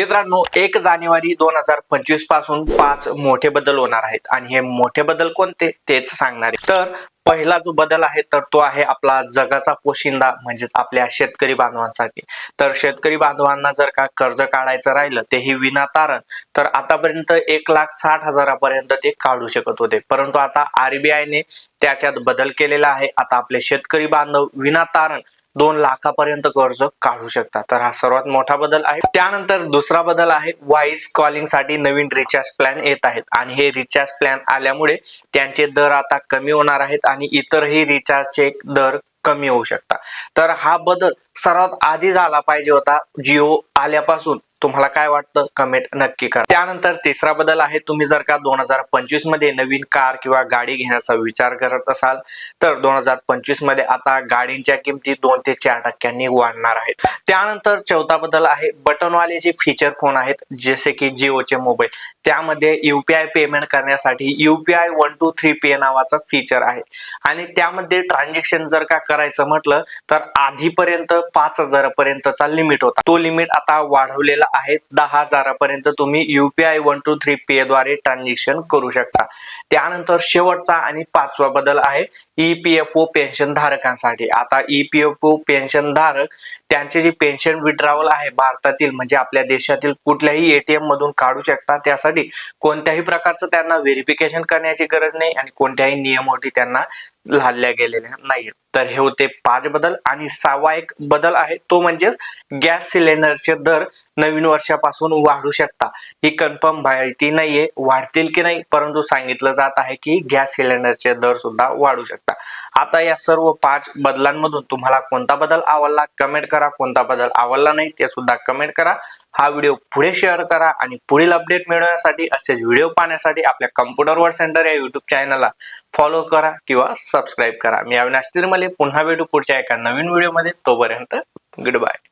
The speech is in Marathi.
मित्रांनो एक जानेवारी दोन हजार पंचवीसपासून पाच मोठे बदल होणार आहेत. आणि हे मोठे बदल कोणते? तेच सांगणार आहे. तर पहिला जो बदल आहे तर तो आहे आपला जगाचा पोशिंदा म्हणजेच आपल्या शेतकरी बांधवांसाठी. तर शेतकरी बांधवांना जर का कर्ज काढायचं राहिलं तेही विना तारण तर आतापर्यंत एक लाख साठ हजारापर्यंत ते काढू शकत होते. परंतु आता आरबीआयने त्याच्यात बदल केलेला आहे. आता आपले शेतकरी बांधव विना तारण दोन लाखापर्यंत कर्ज काढू शकतात तर हा सर्वात मोठा बदल आहे. त्यानंतर दुसरा बदल आहे व्हॉइस कॉलिंगसाठी नवीन रिचार्ज प्लॅन येत आहेत. आणि हे रिचार्ज प्लॅन आल्यामुळे त्यांचे दर आता कमी होणार आहेत आणि इतरही रिचार्जचे दर कमी होऊ शकतात. तर हा बदल सर्वात आधी झाला पाहिजे होता. जिओ आल्यापासून. तुम्हाला काय वाटतं? कमेंट नक्की करा. त्यानंतर तिसरा बदल आहे तुम्ही जर का दोन हजार पंचवीसमध्ये नवीन कार किंवा गाडी घेण्याचा विचार करत असाल तर दोन हजार पंचवीसमध्ये आता गाडींच्या किमती दोन ते चार टक्क्यांनी वाढणार आहेत. त्यानंतर चौथा बदल आहे बटनवाले जे फीचर फोन आहेत जसे की जिओचे मोबाईल त्यामध्ये युपीआय पेमेंट करण्यासाठी UPI one two three pay नावाचा फीचर आहे. आणि त्यामध्ये ट्रान्झॅक्शन जर का करायचं म्हटलं तर आधीपर्यंत पाच हजारापर्यंतचा लिमिट होता. तो लिमिट आता वाढवलेला आहेत दहा हजारापर्यंत तुम्ही UPI one two three pay द्वारे ट्रान्झॅक्शन करू शकता. त्यानंतर शेवटचा आणि पाचवा बदल आहे ईपीएफओ पेन्शन धारकांसाठी. आता ईपीएफओ पेन्शन धारक त्यांचे जे पेन्शन विड्रॉवल आहे भारतातील म्हणजे आपल्या देशातील कुठल्याही एटीएम मधून काढू शकतात त्यासाठी कोणत्याही प्रकारचं त्यांना व्हेरिफिकेशन करण्याची गरज नाही आणि कोणत्याही नियमोटी त्यांना लादल्या गेलेल्या नाहीत तर हे होते पाच बदल आणि सहावा एक बदल आहे तो म्हणजेच गॅस सिलेंडरचे दर नवीन वर्षापासून वाढू शकता. ही कन्फर्म माहिती नाहीये वाढतील की नाही परंतु सांगितलं जात आहे की गॅस सिलेंडरचे दर सुद्धा वाढू शकतात. आता या सर्व पाच बदलांमधून तुम्हाला कोणता बदल आवडला? कमेंट करा. कोणता बदल आवडला नाही ते सुद्धा कमेंट करा. हा व्हिडिओ पुढे शेअर करा आणि पुढील अपडेट मिळवण्यासाठी असेच व्हिडिओ पाहण्यासाठी आपल्या कम्प्युटर वर सेंटर या युट्यूब चॅनलला फॉलो करा किंवा सबस्क्राईब करा. मी अविनाश तिरमले. पुन्हा भेटू पुढच्या एका नवीन व्हिडिओमध्ये तोपर्यंत गुड बाय